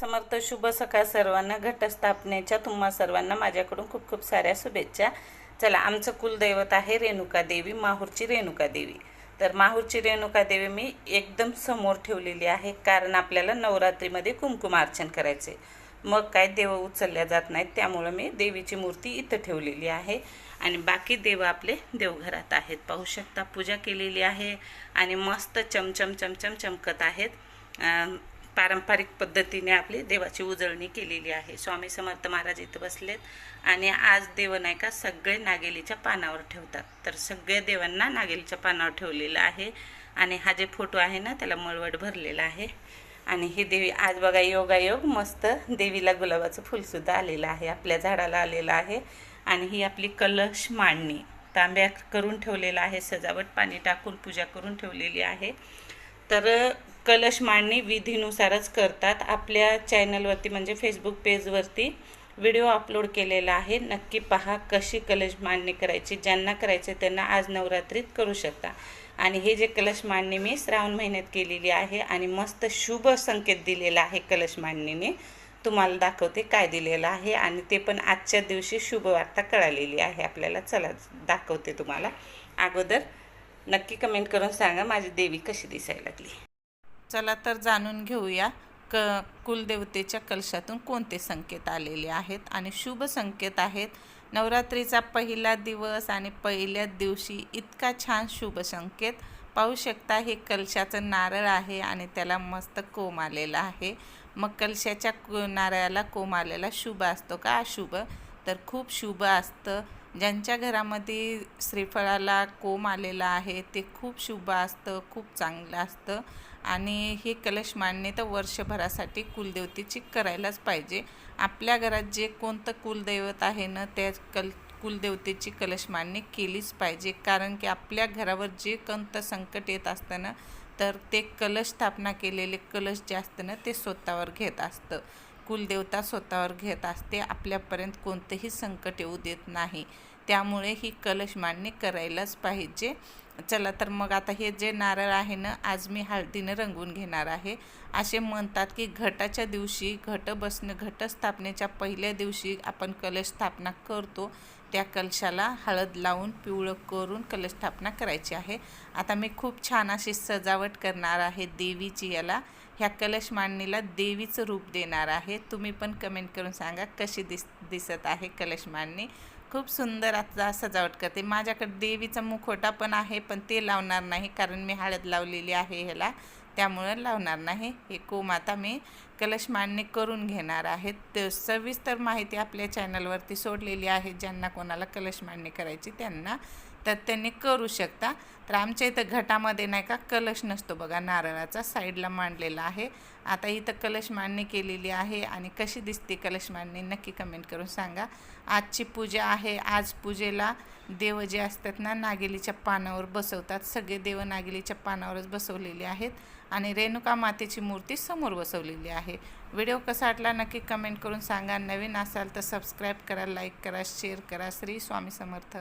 समर्थ शुभ सकाळ सर्वांना. घटस्थापनेच्या तुम्हा सर्वांना माझ्याकडून खूप खूप साऱ्या शुभेच्छा. चला आमचं कुलदैवत आहे रेणुका देवी माहूरची रेणुका देवी. तर माहूरची रेणुका देवी मी एकदम समोर ठेवलेली आहे कारण आपल्याला नवरात्रीमध्ये कुंकुमार्चन करायचे मग काय देव उचलल्या जात नाहीत त्यामुळं मी देवीची मूर्ती इथं ठेवलेली आहे. आणि बाकी देव आपले देवघरात आहेत. पाहू शकता पूजा केलेली आहे आणि मस्त चमचम चमचम चमकत आहेत. पारंपरिक पद्धतीने आपली देवाची उजळणी केलेली आहे. स्वामी समर्थ महाराज इथं बसलेत आणि आज देव नाही का सगळे नागेलीच्या पानावर ठेवतात. तर सगळ्या देवांना नागेलीच्या पानावर ठेवलेलं आहे आणि हा जे फोटो आहे ना त्याला मळवट भरलेला आहे. आणि ही देवी आज बघा योगायोग मस्त देवीला गुलाबाचं फुलसुद्धा आलेलं आहे आपल्या झाडाला आलेलं आहे. आणि ही आपली कलश मांडणी तांब्या करून ठेवलेला आहे सजावट पाणी टाकून पूजा करून ठेवलेली आहे. तर कलश मांडणी विधीनुसारच करतात. आपल्या चॅनलवरती म्हणजे फेसबुक पेजवरती व्हिडिओ अपलोड केलेला आहे. नक्की पहा कशी कलश मांडणी करायची. ज्यांना करायचे त्यांना आज नवरात्रीत करू शकता. आणि हे जे कलश मांडणी मी श्रावण महिन्यात केलेली आहे आणि मस्त शुभ संकेत दिलेला आहे कलश मांडणीने. तुम्हाला दाखवते काय दिलेलं आहे आणि ते पण आजच्या दिवशी शुभ वार्ता कळालेली आहे. आपल्याला चला दाखवते तुम्हाला. अगोदर नक्की कमेंट करून सांगा माझी देवी कशी दिसायला लागली. चला तर जाणून घेऊया क कुलदेवतेच्या कलशातून कोणते संकेत आलेले आहेत आणि शुभ संकेत आहेत. नवरात्रीचा पहिला दिवस आणि पहिल्या दिवशी इतका छान शुभ संकेत. पाहू शकता हे कलशाचं नारळ आहे आणि त्याला मस्त कोम आलेला आहे. मग कलशाच्या को- नारळाला कोम आलेला शुभ असतो का अशुभ? तर खूप शुभ असतं. ज्यांच्या घरामध्ये श्रीफळाला कोंब आलेला आहे ते खूप शुभ असतं खूप चांगलं असतं. आणि हे कलश मांडणे तर वर्षभरासाठी कुलदेवतेची करायलाच पाहिजे. आपल्या घरात जे कोणतं कुलदैवत आहे ना त्या कल कुलदेवतेची कलश मांडणी केलीच पाहिजे. कारण की आपल्या घरावर जे कोणतं संकट येत असतं ना तर ते कलश स्थापना केलेले कलश जे असतं ना ते स्वतःवर घेत असतं. कुलदेवता स्वतःवर घेत असते आपल्यापर्यंत कोणतंही संकट येऊ देत नाही. त्यामुळे ही कलश मांडणी करायलाच पाहिजे. चला तर मग आता हे जे नारळ आहे ना आज मी हळदीनं रंगवून घेणार आहे. असे म्हणतात की घटाच्या दिवशी घट बसणं घटस्थापनेच्या पहिल्या दिवशी आपण कलश स्थापना करतो. त्या कलशाला हळद लावून पिवळं करून कलश स्थापना करायची आहे. आता मी खूप छान अशी सजावट करणार आहे देवीची याला. ह्या कलश मांडणीला देवीचं रूप देणार आहे. तुम्ही पण कमेंट करून सांगा कशी दिस दिसत आहे कलश मांडणी. खूप सुंदर आता सजावट करते. माझ्याकडे देवीचा मुखवटा पण आहे पण ते लावणार नाही कारण मी हळद लावलेली आहे ह्याला. त्यामुळं लावणार नाही. हे कोम आता मी कलश मांडणी करून घेणार आहे तर सविस्तर माहिती आपल्या चॅनलवरती सोडलेली आहे. ज्यांना कोणाला कलश मांडणी करायची त्यांना तर त्यांनी करू शकता. तर आमच्या इथं घटामध्ये नाही का कलश नसतो बघा नारळाचा साईडला मांडलेला आहे. आता इथं कलश मांडणी केलेली आहे आणि कशी दिसते कलश मांडणी नक्की कमेंट करून सांगा. आजची पूजा आहे आज पूजेला देव जे असतात ना नागेलीच्या पानावर बसवतात. सगळे देव नागेलीच्या पानावरच बसवलेले आहेत आणि रेणुका मातेची मूर्ती समोर बसवलेली आहे. व्हिडिओ कसा वाटला नक्की कमेंट करून सांगा. नवीन असाल तर सबस्क्राईब करा लाईक करा शेअर करा. श्री स्वामी समर्थ.